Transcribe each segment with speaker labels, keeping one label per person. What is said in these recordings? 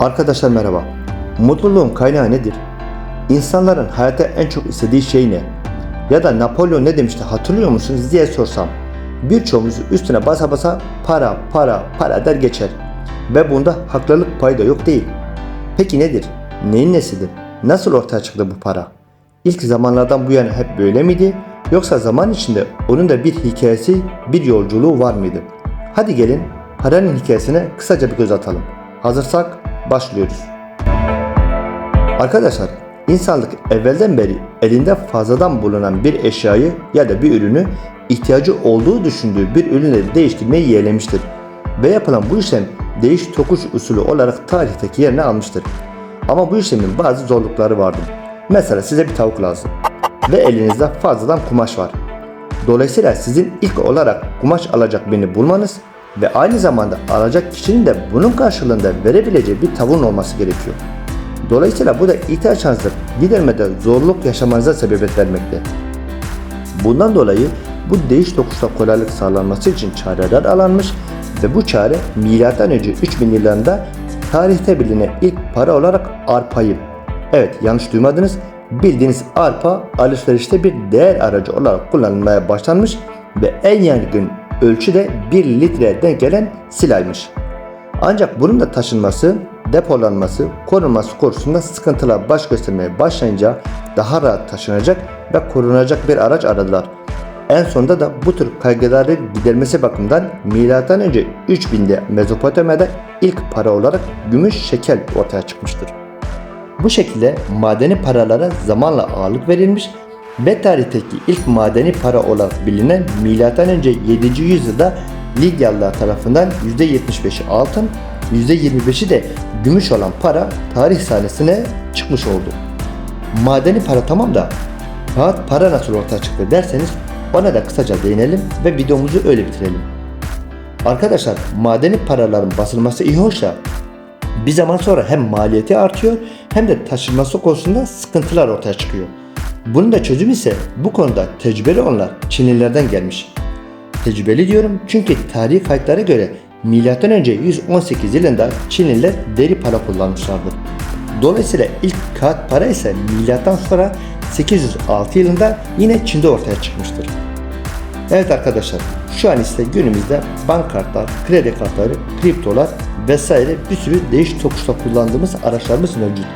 Speaker 1: Arkadaşlar merhaba. Mutluluğun kaynağı nedir? İnsanların hayatta en çok istediği şey ne? Ya da Napolyon ne demişti hatırlıyor musunuz diye sorsam. Birçoğumuz üstüne basa basa para, para, para der geçer. Ve bunda haklılık payı da yok değil. Peki nedir? Neyin nesidir? Nasıl ortaya çıktı bu para? İlk zamanlardan bu yana hep böyle miydi? Yoksa zaman içinde onun da bir hikayesi, bir yolculuğu var mıydı? Hadi gelin paranın hikayesine kısaca bir göz atalım. Hazırsak başlıyoruz. Arkadaşlar, insanlık evvelden beri elinde fazladan bulunan bir eşyayı ya da bir ürünü ihtiyacı olduğu düşündüğü bir ürünle değiştirmeyi yeğlemiştir. Ve yapılan bu işlem değiş tokuş usulü olarak tarihteki yerini almıştır. Ama bu işlemin bazı zorlukları vardır. Mesela size bir tavuk lazım ve elinizde fazladan kumaş var. Dolayısıyla sizin ilk olarak kumaş alacak birini bulmanız ve aynı zamanda alacak kişinin de bunun karşılığında verebileceği bir tavuğun olması gerekiyor. Dolayısıyla bu da ihtiyaçlarınızı gidermede zorluk yaşamanıza sebebiyet vermekte. Bundan dolayı bu değiş tokuşta kolaylık sağlanması için çareler alanmış ve bu çare milattan önce 3000 yıllarında tarihte bilinen ilk para olarak arpayı. Evet yanlış duymadınız. Bildiğiniz arpa alışverişte bir değer aracı olarak kullanılmaya başlanmış ve en yaygın ölçü de 1 litreye denk gelen silaymış. Ancak bunun da taşınması, depolanması, korunması konusunda sıkıntılar baş göstermeye başlayınca daha rahat taşınacak ve korunacak bir araç aradılar. En sonunda da bu tür kaygıları gidermesi bakımından M.Ö. 3000'de Mezopotamya'da ilk para olarak gümüş şekel ortaya çıkmıştır. Bu şekilde madeni paralara zamanla ağırlık verilmiş ve tarihteki ilk madeni para olarak bilinen M.Ö. 7. yüzyılda Lidyalılar tarafından %75'i altın, %25'i de gümüş olan para tarih sahnesine çıkmış oldu. Madeni para tamam da kağıt para nasıl ortaya çıktı derseniz ona da kısaca değinelim ve videomuzu öyle bitirelim. Arkadaşlar madeni paraların basılması iyi hoş da bir zaman sonra hem maliyeti artıyor hem de taşınması konusunda sıkıntılar ortaya çıkıyor. Bunun da çözümü ise bu konuda tecrübeli olanlar Çinlilerden gelmiş. Tecrübeli diyorum çünkü tarihi kayıtlara göre M.Ö. 118 yılında Çinliler deri para kullanmışlardır. Dolayısıyla ilk kağıt para ise milattan sonra 806 yılında yine Çin'de ortaya çıkmıştır. Evet arkadaşlar şu an ise günümüzde bank kartlar, kredi kartları, kriptolar vesaire bir sürü değiş tokuşta kullandığımız araçlarımız mevcut.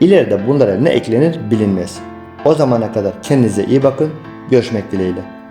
Speaker 1: İleride bunlara ne eklenir bilinmez. O zamana kadar kendinize iyi bakın. Görüşmek dileğiyle.